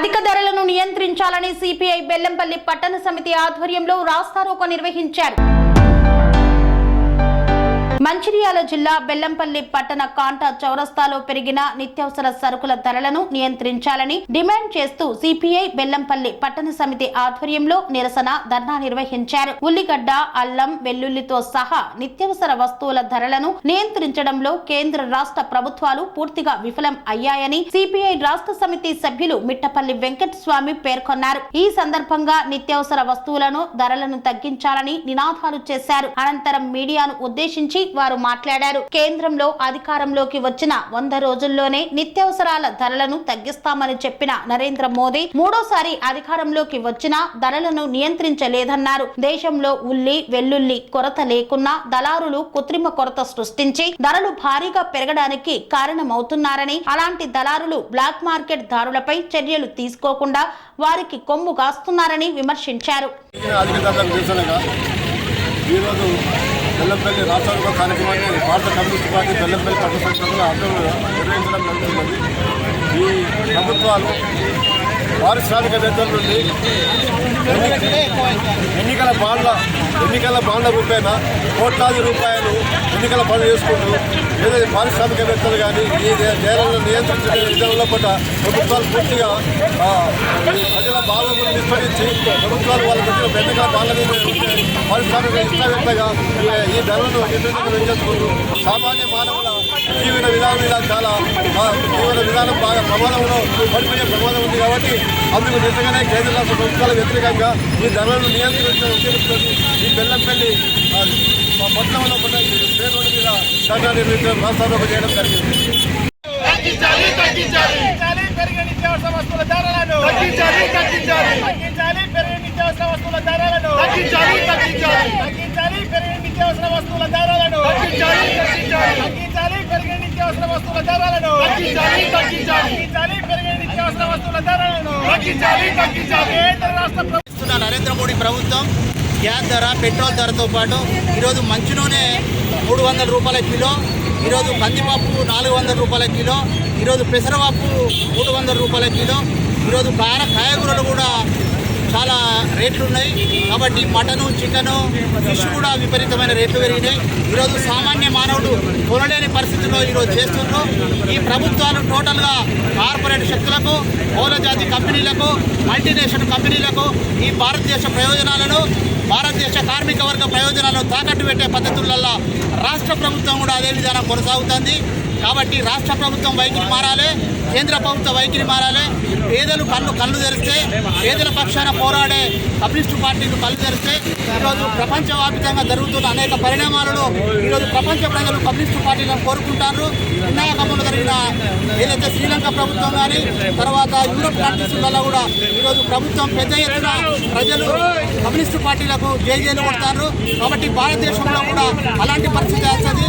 అధిక ధరలను నియంత్రించాలని సిపిఐ బెల్లంపల్లి పట్టణ సమితి ఆధ్వర్యంలో రాస్తారోకో నిర్వహించారు. మంచిర్యాల జిల్లా బెల్లంపల్లి పట్టణ కాంటా చౌరస్తాలో పెరిగిన నిత్యావసర సరుకుల ధరలను నియంత్రించాలని డిమాండ్ చేస్తూ సిపిఐ బెల్లంపల్లి పట్టణ సమితి ఆధ్వర్యంలో నిరసన ధర్నా నిర్వహించారు. ఉల్లిగడ్డ అల్లం వెల్లుల్లితో సహా నిత్యావసర వస్తువుల ధరలను నియంత్రించడంలో కేంద్ర రాష్ట్ర ప్రభుత్వాలు పూర్తిగా విఫలం అయ్యాయని సిపిఐ రాష్ట్ర సమితి సభ్యులు మిట్టపల్లి వెంకట స్వామి పేర్కొన్నారు. ఈ సందర్భంగా నిత్యావసర వస్తువులను ధరలను తగ్గించాలని నినాదాలు చేశారు. అనంతరం మీడియాను ఉద్దేశించి వారు మాట్లాడారు. కేంద్రంలో అధికారంలోకి వచ్చిన వంద రోజుల్లోనే నిత్యావసరాల ధరలను తగ్గిస్తామని చెప్పిన నరేంద్ర మోదీ మూడోసారి అధికారంలోకి వచ్చినా ధరలను నియంత్రించలేదన్నారు. దేశంలో ఉల్లి వెల్లుల్లి కొరత లేకున్నా దళారులు కృత్రిమ కొరత సృష్టించి ధరలు భారీగా పెరగడానికి కారణమవుతున్నారని అలాంటి దళారులు బ్లాక్ మార్కెట్ దారులపై చర్యలు తీసుకోకుండా వారికి కొమ్ము కాస్తున్నారని విమర్శించారు. ఈరోజు బెల్లంపల్లి రాష్ట్రాల కార్యక్రమాన్ని భారత కమ్యూనిస్ట్ పార్టీ బెల్లంపల్లి పట్టణ సంస్థలు అందరూ నిర్వహించడం జరుగుతున్నది. ఈ ప్రభుత్వాలు పారిశ్రామికవేత్తల నుండి ఎన్నికల బాండ్ల ఎన్నికల బాండ్ల రూపేణ కోట్లాది రూపాయలు ఎన్నికల పనులు చేసుకుంటూ ఏదైతే పారిశ్రామికవేత్తలు కానీ ఈ నేరాలను నియంత్రించే విధానంలో కూడా ప్రభుత్వాలు పూర్తిగా ప్రజల బాధలను విస్మరించి ప్రభుత్వాలు వాళ్ళు పెట్టిన పెద్దగా బాండ్ల మీద పారిశ్రామిక ఇష్టవేత్తగా ఈ- ఈ ధరలను నిర్ణయించడం పెంచేసుకుంటూ సామాన్య మానవుల జీవన విధానం ఇలా చాలా జీవన విధానం బాగా ప్రమాదంలో పడిపోయే ప్రమాదం ఉంది కాబట్టి అందుకు నిజంగానే కేంద్ర రాష్ట్ర ప్రభుత్వాల వ్యతిరేకంగా ఈ ధరలను నియంత్రించడం ఉద్దేశంతో ఈ బెల్లంపల్లి పట్టణంలో ఉన్న రోడ్డు మీద ధర్నా నిర్వహించడం రాష్ట్రాలు చేయడం జరిగింది. తగ్గించాలి తగ్గించాలి. వస్తువుల ధరలను. తగ్గించాలి తగ్గించాలి. తగ్గించాలి పెరిగే నిత్యావసర వస్తువుల ధరలను. తగ్గించాలి తగ్గించాలి. తగ్గించాలి పెరిగే నిత్యావసర వస్తువుల ధరలను. తగ్గించాలి. తగ్గించాలి నిత్యావసర వస్తువుల ధరలను తగ్గించాలి తగ్గించాలి. తగ్గించాలి పెరిగే నిత్యావసర వస్తువుల ధరలను తగ్గించాలి తగ్గించాలి. కేంద్ర రాష్ట్ర ప్రభుత్వం నరేంద్ర మోడీ ప్రభుత్వం గ్యాస్ ధర పెట్రోల్ ధరతో పాటు ఈరోజు మంచి నూనె మూడు వందల రూపాయల కిలో ఈరోజు కందిపప్పు నాలుగు వందల రూపాయల కిలో ఈరోజు పెసరపప్పు మూడు వందల రూపాయల కిలో ఈరోజు కార కాయగూరలు కూడా చాలా రేట్లు ఉన్నాయి. కాబట్టి మటను చికెను ఫిష్ కూడా విపరీతమైన రేట్లు పెరిగినాయి. ఈరోజు సామాన్య మానవుడు కొనలేని పరిస్థితుల్లో ఈరోజు చేస్తున్నారు ఈ ప్రభుత్వాలు టోటల్గా కార్పొరేట్ శక్తులకు పౌర కంపెనీలకు మల్టీనేషనల్ కంపెనీలకు ఈ భారతదేశ ప్రయోజనాలను భారతదేశ కార్మిక వర్గ ప్రయోజనాలను తాకట్టు పెట్టే పద్ధతులలో రాష్ట్ర ప్రభుత్వం కూడా అదే విధానం కొనసాగుతుంది. కాబట్టి రాష్ట్ర ప్రభుత్వం వైఖరి మారాలి కేంద్ర ప్రభుత్వ వైఖరి మారాలి. పేదలు కళ్ళు కళ్ళు తెరిస్తే పేదల పక్షాన పోరాడే కమ్యూనిస్టు పార్టీలు కళ్ళు తెరిస్తే ఈరోజు ప్రపంచవ్యాప్తంగా జరుగుతున్న అనేక పరిణామాలలో ఈరోజు ప్రపంచ ప్రజలు కమ్యూనిస్టు పార్టీలను కోరుకుంటారు. వినాయకంలో జరిగిన ఏదైతే శ్రీలంక ప్రభుత్వం కానీ తర్వాత యూరోప్ కంట్రీస్లలో కూడా ఈరోజు ప్రభుత్వం పెద్ద ఎత్తున ప్రజలు కమ్యూనిస్టు పార్టీలకు జైలు కొడతారు. కాబట్టి భారతదేశంలో కూడా అలాంటి పరిస్థితి వస్తుంది.